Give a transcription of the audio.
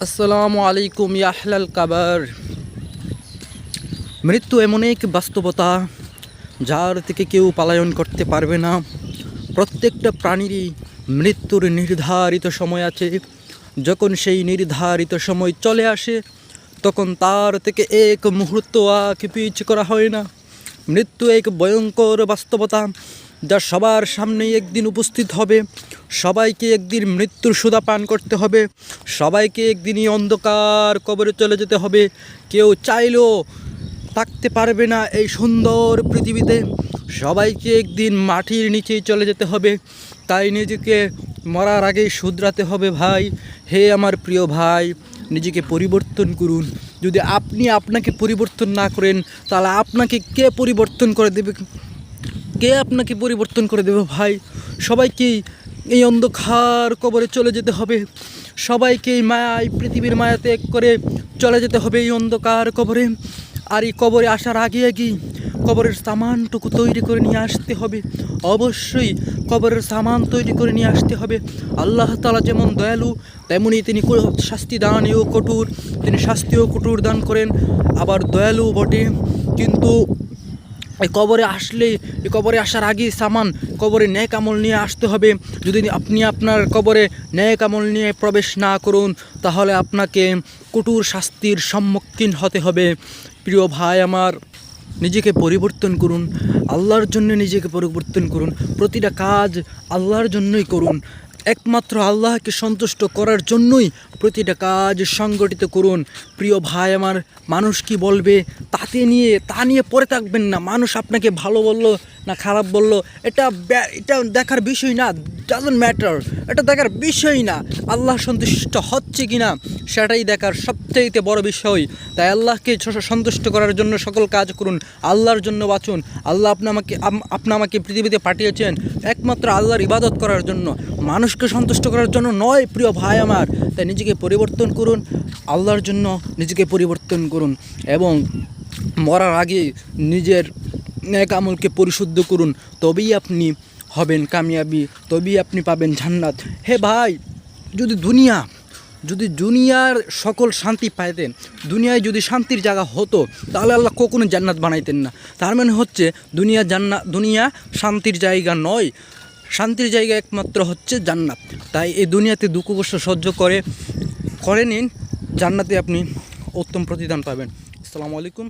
আসসালামু আলাইকুম ইয়াহলাল কাবার। মৃত্যু এমন এক বাস্তবতা যার থেকে কেউ পালায়ন করতে পারবে না। প্রত্যেকটা প্রাণীরই মৃত্যুর নির্ধারিত সময় আছে। যখন সেই নির্ধারিত সময় চলে আসে, তখন তার থেকে এক মুহূর্ত আগে পিছ করা হয় না। মৃত্যু এক ভয়ঙ্কর বাস্তবতা। যা সবার সামনেই একদিন উপস্থিত হবে। সবাইকে একদিন মৃত্যুর সুদা পান করতে হবে। সবাইকে একদিনই অন্ধকার কবরে চলে যেতে হবে। কেউ চাইলেও থাকতে পারবে না এই সুন্দর পৃথিবীতে। সবাইকে একদিন মাটির নিচেই চলে যেতে হবে। তাই নিজেকে মরার আগেই শুধরাতে হবে ভাই। হে আমার প্রিয় ভাই, নিজেকে পরিবর্তন করুন। যদি আপনি আপনাকে পরিবর্তন না করেন, তাহলে আপনাকে কে পরিবর্তন করে দেবে? কে আপনাকে পরিবর্তন করে দেবে ভাই? সবাইকেই এই অন্ধকার কবরে চলে যেতে হবে। সবাইকে এই মায়া এই পৃথিবীর মায়া ত্যাগ করে চলে যেতে হবে এই অন্ধকার কবরে। আর এই কবরে আসার আগে আগেই কবরের সামানটুকু তৈরি করে নিয়ে আসতে হবে। অবশ্যই কবরের সামান তৈরি করে নিয়ে আসতে হবে। আল্লাহ তালা যেমন দয়ালু, তেমনি তিনি শাস্তি দানেও কঠোর তিনি শাস্তিও কঠোর দান করেন। আবার দয়ালু বটে। কিন্তু এই কবরে আসলে, এই কবরে আসার আগে সামান কবরে ন্যায় কামল নিয়ে আসতে হবে। যদি আপনি আপনার কবরে ন্যায় কামল নিয়ে প্রবেশ না করুন, তাহলে আপনাকে কঠোর শাস্তির সম্মুখীন হতে হবে। প্রিয় ভাই আমার, নিজেকে পরিবর্তন করুন, আল্লাহর জন্য নিজেকে পরিবর্তন করুন, প্রতিটা কাজ আল্লাহর জন্যই করুন। একমাত্র আল্লাহকে সন্তুষ্ট করার জন্যই প্রতিটা কাজ সংগঠিত করুন। প্রিয় ভাই, আমার মানুষ কি বলবে? তাতে নিয়ে, তা নিয়ে পড়ে থাকবেন না। মানুষ আপনাকে ভালো বলল না খারাপ বলল, এটা এটা দেখার বিষয় না ডাজন্ট ম্যাটার এটা দেখার বিষয় না, আল্লাহ সন্তুষ্ট হচ্ছে কি না সেটাই দেখার সবচেয়ে বড় বিষয়। তাই আল্লাহকে সন্তুষ্ট করার জন্য সকল কাজ করুন, আল্লাহর জন্য বাঁচুন। আল্লাহ আপনি, আমাকে আপনি, আমাকে পৃথিবীতে পাঠিয়েছেন, একমাত্র আল্লাহর ইবাদত করার জন্য। মানুষকে সন্তুষ্ট করার জন্য নয়, প্রিয় ভাই আমার। তাই নিজেকে পরিবর্তন করুন, আল্লাহর জন্য নিজেকে পরিবর্তন করুন এবং মরার আগে নিজের এক আমলকে পরিশুদ্ধ করুন। তবেই আপনি হবেন কামিয়াবি, তবেই আপনি পাবেন জান্নাত। হে ভাই, যদি দুনিয়া, যদি দুনিয়ার সকল শান্তি পাইতেন, দুনিয়ায় যদি শান্তির জায়গা হতো, তাহলে আল্লাহ কখনো জান্নাত বানাইতেন না। তার মানে হচ্ছে, দুনিয়া জান্নাত দুনিয়া শান্তির জায়গা নয় শান্তির জায়গা একমাত্র হচ্ছে জান্নাত। তাই এই দুনিয়াতে দুঃখ কষ্ট সহ্য করে করে নিন। জান্নাতে আপনি উত্তম প্রতিদান পাবেন। আসসালামু আলাইকুম।